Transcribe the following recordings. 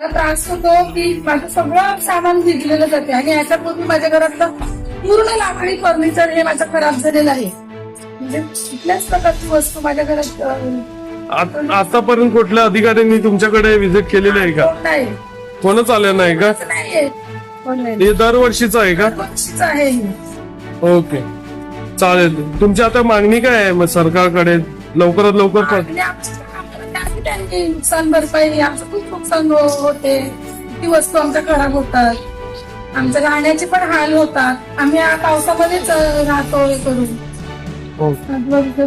मला त्रास होतो की माझं सगळं सामान भिजलेलं जाते आणि याच्यापूर्वी माझ्या घरातलं पूर्ण लाकडी फर्निचर हे माझं खराब झालेलं आहे. म्हणजे कुठल्याच प्रकारची वस्तू माझ्या घरात आ- आतापर्यंत कुठल्या अधिकाऱ्यांनी तुमच्याकडे व्हिजिट केलेली आहे का? नाही. कोणच आलं नाही का? असं नाहीये. कोण नाही. हे दरवर्षीचं आहे का? आहे. हे. ओके. चालेल. तुमची आता मागणी काय आहे? मग सरकारकडे लवकरात लवकर कर- आणि आमच्या त्यांनी नुकसान भरपाई आमचं खूप नुकसान हो- होते. ती वस्तू आमच्या खराब होतात. आमच्या राहण्याचे पण हाल होतात. आम्ही या पावसामध्येच राहतो हे करून.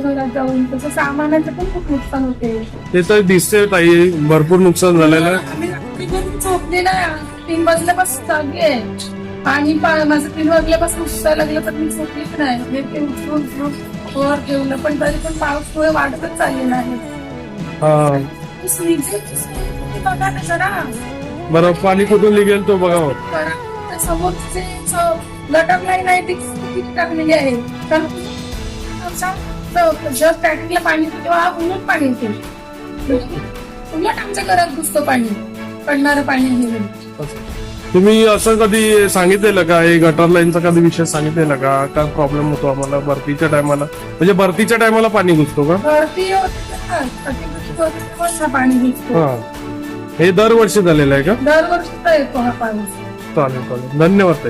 घरात जाऊन तसं सामानाचं पण खूप नुकसान होते. ते तर दिसते ताई भरपूर नुकसान झालेलं आहे. आम्ही झोपलेला तीन वाजल्यापासून जागी आहे. आणि पा- माझं तीन वाजल्यापासून उठायला लागलं तर मी झोपलीच नाही. हे ते उचलून उचलून वर ठेवलं पण तरी पण पाऊस पुढे वाढतच चाललेला आहे. हा बघा ना जरा बरं पाणी कुठून निघेल तो बघा मग. करा. त्या समोरची जी स- गटर लाईन आहे ती किती टाकलेली आहे कारण जर स्टार्टिंगला पाणी येतं तेव्हा उलट पाणी येते उलट आमच्या घरात घुसतं पाणी पडणारं पाणी तुम्ही असं कधी सांगितलेलं का? हे गटर लाईनचा कधी विषय सांगितलेला का? काय प्रॉब्लेम होतो आम्हाला भरतीच्या टायमाला म्हणजे भरतीच्या टायमाला पाणी घुसतो का? भरती होते हा पाणी घुसतो? हा. हे दरवर्षी झालेलं आहे का? येतो हा पाऊस चालेल चालेल. धन्यवाद ताई.